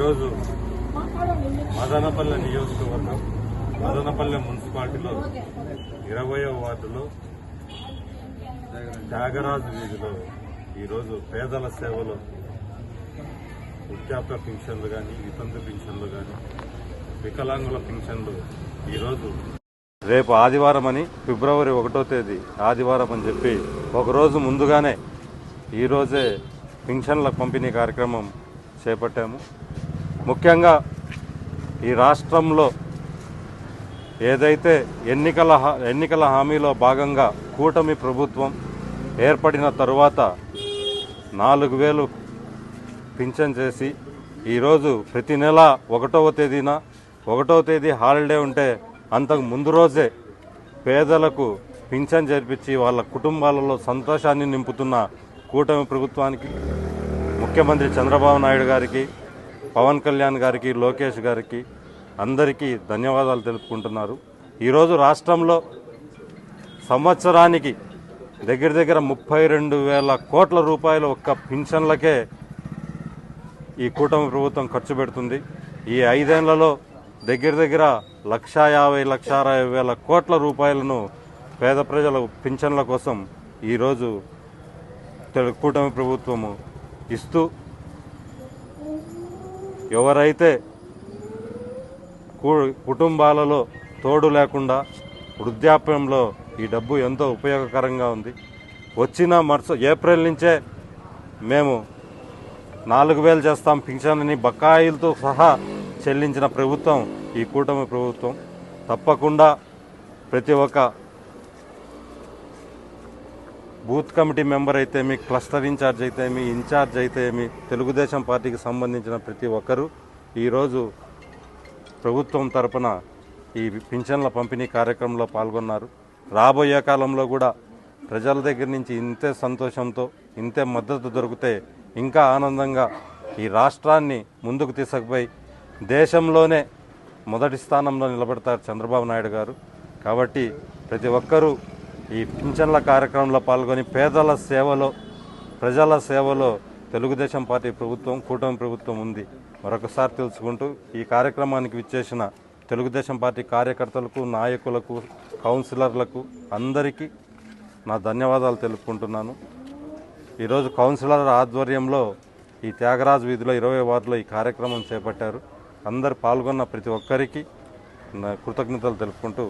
ఈరోజు మదనపల్లె నియోజకవర్గం మదనపల్లె మున్సిపాలిటీలో ఇరవయో వార్డులో త్యాగరాజు వీధిలో ఈరోజు పేదల సేవలో వృద్ధాప్య పింఛన్లు కానీ వితంతు పింఛన్లు కానీ వికలాంగుల పింఛన్లు ఈరోజు రేపు ఆదివారం అని ఫిబ్రవరి ఒకటో తేదీ ఆదివారం అని చెప్పి ఒకరోజు ముందుగానే ఈరోజే పింఛన్ల పంపిణీ కార్యక్రమం చేపట్టాము. ముఖ్యంగా ఈ రాష్ట్రంలో ఏదైతే ఎన్నికల హా- ఎన్నికల హామీలో భాగంగా కూటమి ప్రభుత్వం ఏర్పడిన తరువాత నాలుగు వేలు పింఛన్ చేసి ఈరోజు ప్రతి నెల ఒకటవ తేదీన ఒకటవ తేదీ హాలిడే ఉంటే అంతకు ముందు రోజే పేదలకు పింఛన్ చేర్పించి వాళ్ళ కుటుంబాలలో సంతోషాన్ని నింపుతున్న కూటమి ప్రభుత్వానికి ముఖ్యమంత్రి చంద్రబాబు నాయుడు గారికి పవన్ కళ్యాణ్ గారికి లోకేష్ గారికి అందరికీ ధన్యవాదాలు తెలుపుకుంటున్నారు. ఈరోజు రాష్ట్రంలో సంవత్సరానికి దగ్గర దగ్గర ముప్పై రెండు వేల కోట్ల రూపాయలు ఒక్క పింఛన్లకే ఈ కూటమి ప్రభుత్వం ఖర్చు పెడుతుంది. ఈ ఐదేళ్ళలో దగ్గర దగ్గర లక్షా యాభై లక్ష అరవై వేల కోట్ల రూపాయలను పేద ప్రజల పింఛన్ల కోసం ఈరోజు తెలు- కూటమి ప్రభుత్వము ఇస్తూ ఎవరైతే కుటుంబాలలో తోడు లేకుండా వృద్ధాప్యంలో ఈ డబ్బు ఎంతో ఉపయోగకరంగా ఉంది. వచ్చిన మరుస ఏప్రిల్ నుంచే మేము నాలుగు వేలు చేస్తాం పింఛన్ అని బకాయిలతో సహా చెల్లించిన ప్రభుత్వం ఈ కూటమి ప్రభుత్వం తప్పకుండా ప్రతి ఒక్క బూత్ కమిటీ మెంబర్ అయితే మీ క్లస్టర్ ఇన్ఛార్జ్ అయితే మీ ఇన్ఛార్జ్ అయితే మీ తెలుగుదేశం పార్టీకి సంబంధించిన ప్రతి ఒక్కరూ ఈరోజు ప్రభుత్వం తరపున ఈ పింఛన్ల పంపిణీ కార్యక్రమంలో పాల్గొన్నారు. రాబోయే కాలంలో కూడా ప్రజల దగ్గర నుంచి ఇంతే సంతోషంతో ఇంతే మద్దతు దొరికితే ఇంకా ఆనందంగా ఈ రాష్ట్రాన్ని ముందుకు తీసుకుపోయి దేశంలోనే మొదటి స్థానంలో నిలబడతారు చంద్రబాబు నాయుడు గారు. కాబట్టి ప్రతి ఒక్కరూ ఈ పింఛన్ల కార్యక్రమంలో పాల్గొని పేదల సేవలో ప్రజల సేవలో తెలుగుదేశం పార్టీ ప్రభుత్వం కూటమి ప్రభుత్వం ఉంది. మరొకసారి తెలుసుకుంటూ ఈ కార్యక్రమానికి విచ్చేసిన తెలుగుదేశం పార్టీ కార్యకర్తలకు నాయకులకు కౌన్సిలర్లకు అందరికీ నా ధన్యవాదాలు తెలుపుకుంటున్నాను. ఈరోజు కౌన్సిలర్ ఆధ్వర్యంలో ఈ త్యాగరాజు వీధిలో ఇరవై వార్డులో ఈ కార్యక్రమం చేపట్టారు. అందరు పాల్గొన్న ప్రతి ఒక్కరికి నా కృతజ్ఞతలు తెలుపుకుంటూ